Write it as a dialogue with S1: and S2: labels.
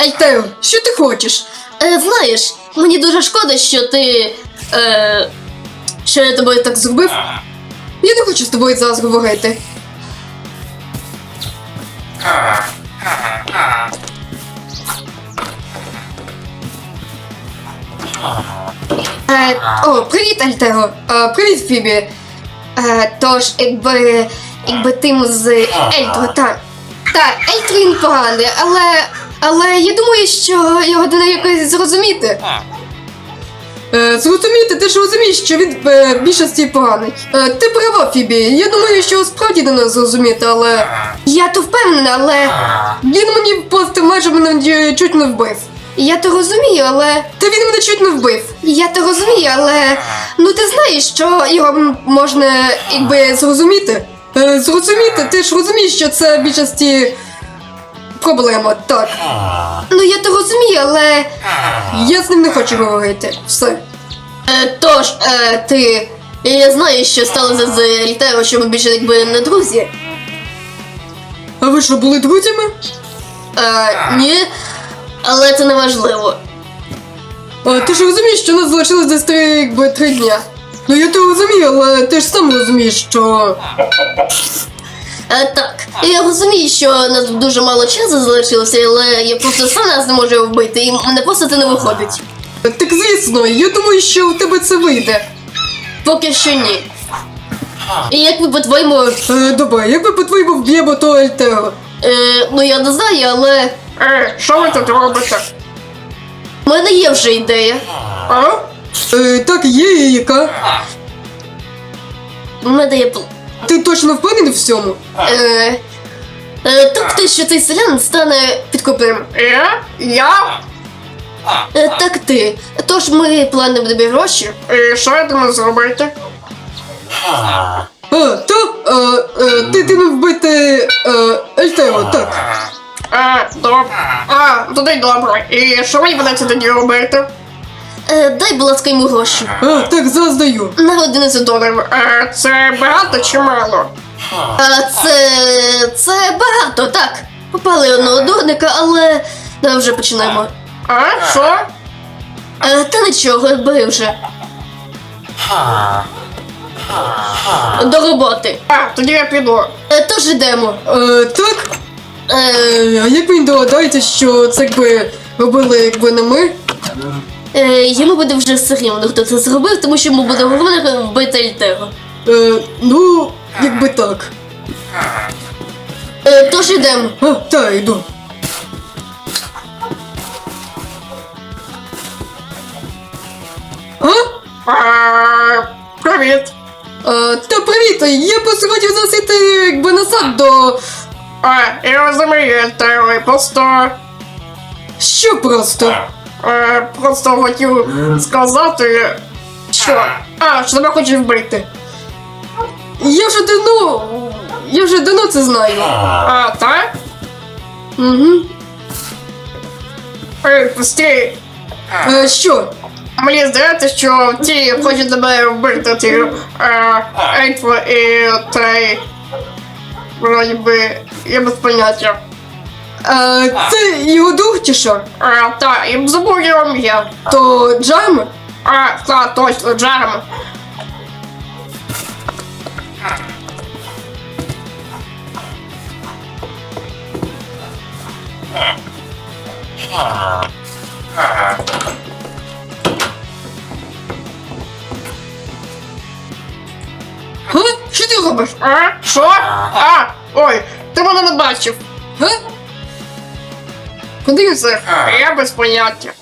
S1: Ельтео, що ти хочеш?
S2: Е, знаєш, мені дуже шкода, що ти. Е, що я тобою так зробив.
S1: Я не хочу з тобою зараз говорити. Е, о, привіт, Альтеро. Е, привіт, Фібі. Е, тож, якби. Якби ти з Ельтро, так. Так, Ельтро він поганий, але. Але я думаю, що його треба якось зрозуміти. Е, зрозуміти, ти ж розумієш, що він е, в більшості поганий. Е, ти права, Фібі. Я думаю, що справді не зрозуміти, але. Я то впевнена, але. Він мені просто майже мене чуть не вбив. Я то розумію, але. Та він мене чуть не вбив. Я то розумію, але. Ну ти знаєш, що його можна якби зрозуміти. Е, зрозуміти, ти ж розумієш, що це в більшості проблема, так. Ну я то розумію, але. Я з ним не хочу говорити. Все.
S2: Е, тож, е, ти. Я знаю, що сталося з Ельтеро, що ми більше якби не друзі.
S1: А ви що, були друзями?
S2: Е, ні, але це не важливо.
S1: А, ти ж розумієш, що нас залишилось десь три, якби, три дня. Ну я то розумію, але ти ж сам розумієш, що.
S2: Е, так, я розумію, що у нас дуже мало часу залишилося, але я просто сам нас не можу вбити, і мене просто це не виходить.
S1: Так звісно, я думаю, що у тебе це вийде.
S2: Поки що ні. І як ви по-твоєму.
S1: Е, добре, як би по-твоєму вб'ємо то Альтеро?
S2: Е, ну я не знаю, але.
S1: Е, що ви тут робите?
S2: в мене є вже ідея.
S1: А? Е, так, є і яка.
S2: В мене є пл-
S1: Ти точно впевнений в всьому?
S2: Е, е, тобто, що цей селян стане підкупним.
S1: Я? Я?
S2: Е, так ти. Тож ми плануємо тобі гроші.
S1: І що я думаю зробити? А, то, е, е, ти ти не вбити е, Альтеро, так.
S3: А, добре. А, туди добре. І що мені буде тоді робити?
S2: Е, дай, будь ласка, йому гроші.
S1: А, так, зараз даю.
S2: На одиницю доларів.
S3: А, це багато чи мало?
S2: А це. це багато, так. Попали одного дурника, але. Давай вже починаємо.
S3: А, що?
S2: Е, та нічого, бери вже. До роботи.
S3: А, тоді я піду.
S2: Е, тож ідемо.
S1: Е, так?
S2: Е,
S1: а як він догадається, що це якби робили якби не ми?
S2: е, йому буде вже все рівно, хто це зробив, тому що йому буде головне вбити Ельтего.
S1: Е, ну, якби так.
S2: Е, тож ідемо.
S1: А, так, йду. А?
S3: А, привіт.
S1: Е, та привіт, я просто хотів засити якби назад до.
S3: А, я розумію, Тео, просто.
S1: Що просто?
S3: Е, просто хотів сказати, що. А, що тебе хочуть вбити.
S1: Я вже давно. Я вже давно це знаю.
S3: А, так?
S1: Угу.
S3: Ей, пусти.
S1: Е, що?
S3: Мені здається, що ті хочуть тебе вбити, ті е, і той. Вроді би, я без поняття.
S1: Е, це його друг чи що?
S3: А, та, і забув його ім'я.
S1: То Джарм?
S3: А, та, точно, Джарм.
S1: Га? Що ти робиш?
S3: А? Що? А, ой, бачив.
S1: Га? Куди це?
S3: Я без поняття.